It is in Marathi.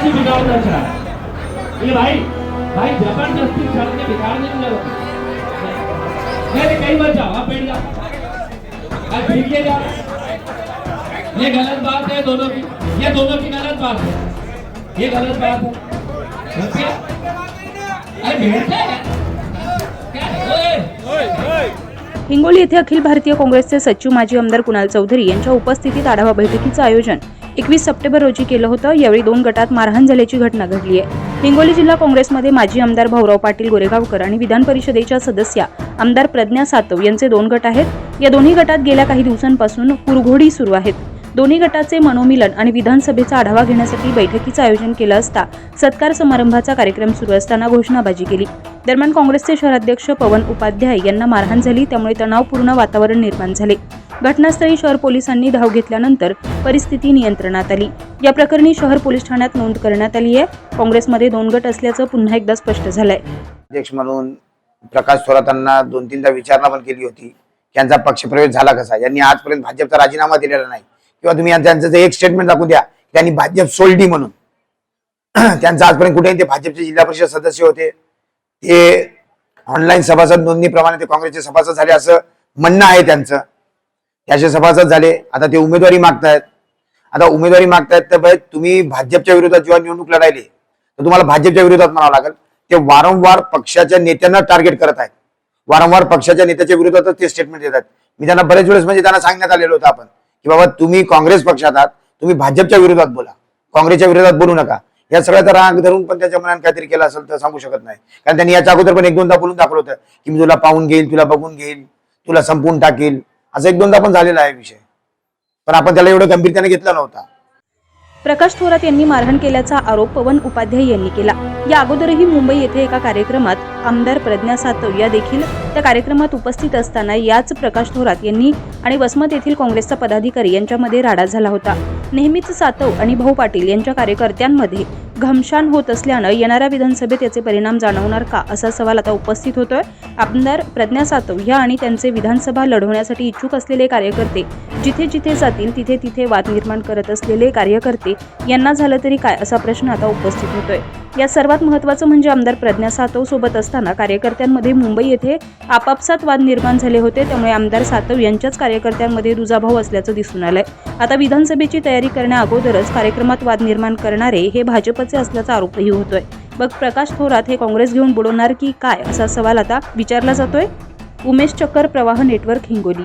जबरदस्ती बिगाड़ शराब ये भाई भाई जबरदस्ती सड़क के बिगाड़ नहीं लगा नहीं नहीं, कहीं मत जाओ आप बैठ जाओ आप भीगे जाओ ये गलत बात है दोनों की ये दोनों की गलत बात है ये गलत बात है अरे बैठते क्या है? ओए! हिंगोली येथे अखिल भारतीय काँग्रेसचे सचिव माजी आमदार कुणाल चौधरी यांच्या उपस्थितीत आढावा बैठकीचं आयोजन एकवीस सप्टेंबर रोजी केलं होतं. यावेळी दोन गटात मारहाण झाल्याची घटना घडली आहे. हिंगोली जिल्हा काँग्रेसमध्ये माजी आमदार भाऊराव पाटील गोरेगावकर आणि विधान परिषदेच्या सदस्या आमदार प्रज्ञा सातव यांचे दोन गट आहेत. या दोन्ही गटात गेल्या काही दिवसांपासून कुरघोडी सुरू आहेत. दोन्ही गटाचे मनोमिलन आणि विधानसभेचा आढावा घेण्यासाठी बैठकीचं आयोजन केलं असता सत्कार समारंभाचा कार्यक्रम सुरू असताना घोषणाबाजी केली. दरम्यान काँग्रेसचे शहराध्यक्ष पवन उपाध्याय यांना मारहाण झाली त्यामुळे तणावपूर्ण वातावरण निर्माण झाले. घटनास्थळी शहर पोलिसांनी धाव घेतल्यानंतर परिस्थिती नियंत्रणात आली. या प्रकरणी शहर पोलीस ठाण्यात नोंद करण्यात आली आहे. काँग्रेसमध्ये दोन गट असल्याचं पुन्हा एकदा स्पष्ट झालंय. अध्यक्ष म्हणून प्रकाश थोरातांना दोन तीनदा विचारणा पण केली होती. त्यांचा पक्षप्रवेश झाला कसा? यांनी आजपर्यंत भाजपचा राजीनामा दिलेला नाही. किंवा तुम्ही त्यांचं एक स्टेटमेंट दाखवून द्या त्यांनी भाजप सोडली म्हणून. त्यांचं आजपर्यंत कुठेही ते भाजपचे जिल्हा परिषद सदस्य होते. ते ऑनलाईन सभासद नोंदणीप्रमाणे ते काँग्रेसचे सभासद झाले असं म्हणणं आहे त्यांचं. त्याचे सभासद झाले. आता ते उमेदवारी मागतायत. आता उमेदवारी मागतायत तर भाई तुम्ही भाजपच्या विरोधात जेव्हा निवडणूक लढायली तर तुम्हाला भाजपच्या विरोधात म्हणावं लागेल. ते वारंवार पक्षाच्या नेत्यांना टार्गेट करत आहेत. वारंवार पक्षाच्या नेत्याच्या विरोधातच ते स्टेटमेंट देतात मी त्यांना बरेच वेळेस म्हणजे त्यांना सांगण्यात आलेलं होतं आपण की बाबा तुम्ही काँग्रेस पक्षात आहात तुम्ही भाजपच्या विरोधात बोला. काँग्रेसच्या विरोधात बोलू नका. या सगळ्याचा राग धरून पण त्याच्या मनात काहीतरी केलं असेल तर सांगू शकत नाही. कारण त्यांनी याच्या अगोदर पण एक दोनदा बोलून दाखवलं होतं की मी तुला पाहून घेईल तुला बघून घेईल तुला संपवून टाकेल. असं एक दोनदा पण झालेला आहे विषय. पण आपण त्याला एवढं गंभीरतेने घेतला नव्हता. प्रकाश थोरात यांनी मारहाण केल्याचा आरोप पवन उपाध्याय यांनी केला. या अगोदरही मुंबई येथे एका कार्यक्रमात आमदार प्रज्ञा सातव या देखील त्या कार्यक्रमात उपस्थित असताना याच प्रकाश थोरात यांनी आणि वसमत येथील काँग्रेसचा पदाधिकारी यांच्यामध्ये राडा झाला होता. नेहमीच सातव आणि भाऊ पाटील यांच्या कार्यकर्त्यांमध्ये घमशान होत असल्यानं येणाऱ्या विधानसभेत याचे परिणाम जाणवणार का असा सवाल आता उपस्थित होतोय. आमदार प्रज्ञा सातव ह्या आणि त्यांचे विधानसभा लढवण्यासाठी इच्छुक असलेले कार्यकर्ते जिथे जिथे जातील तिथे तिथे वाद निर्माण करत असलेले कार्यकर्ते यांना झालं तरी काय असा प्रश्न आता उपस्थित होतोय. या सर्वात महत्त्वाचं म्हणजे आमदार प्रज्ञा सातव सोबत असताना कार्यकर्त्यांमध्ये मुंबई येथे आपापसात वाद निर्माण झाले होते. त्यामुळे आमदार सातव यांच्याच कार्यकर्त्यांमध्ये दुजाभाव असल्याचं दिसून आलंय. आता विधानसभेची तयारी करण्याअगोदरच कार्यक्रमात वाद निर्माण करणारे हे भाजपचे असल्याचा आरोपही होतोय. मग प्रकाश थोरात हे काँग्रेस घेऊन बुडवणार की काय असा सवाल आता विचारला जातोय. उमेश चक्कर प्रवाह नेटवर्क हिंगोली.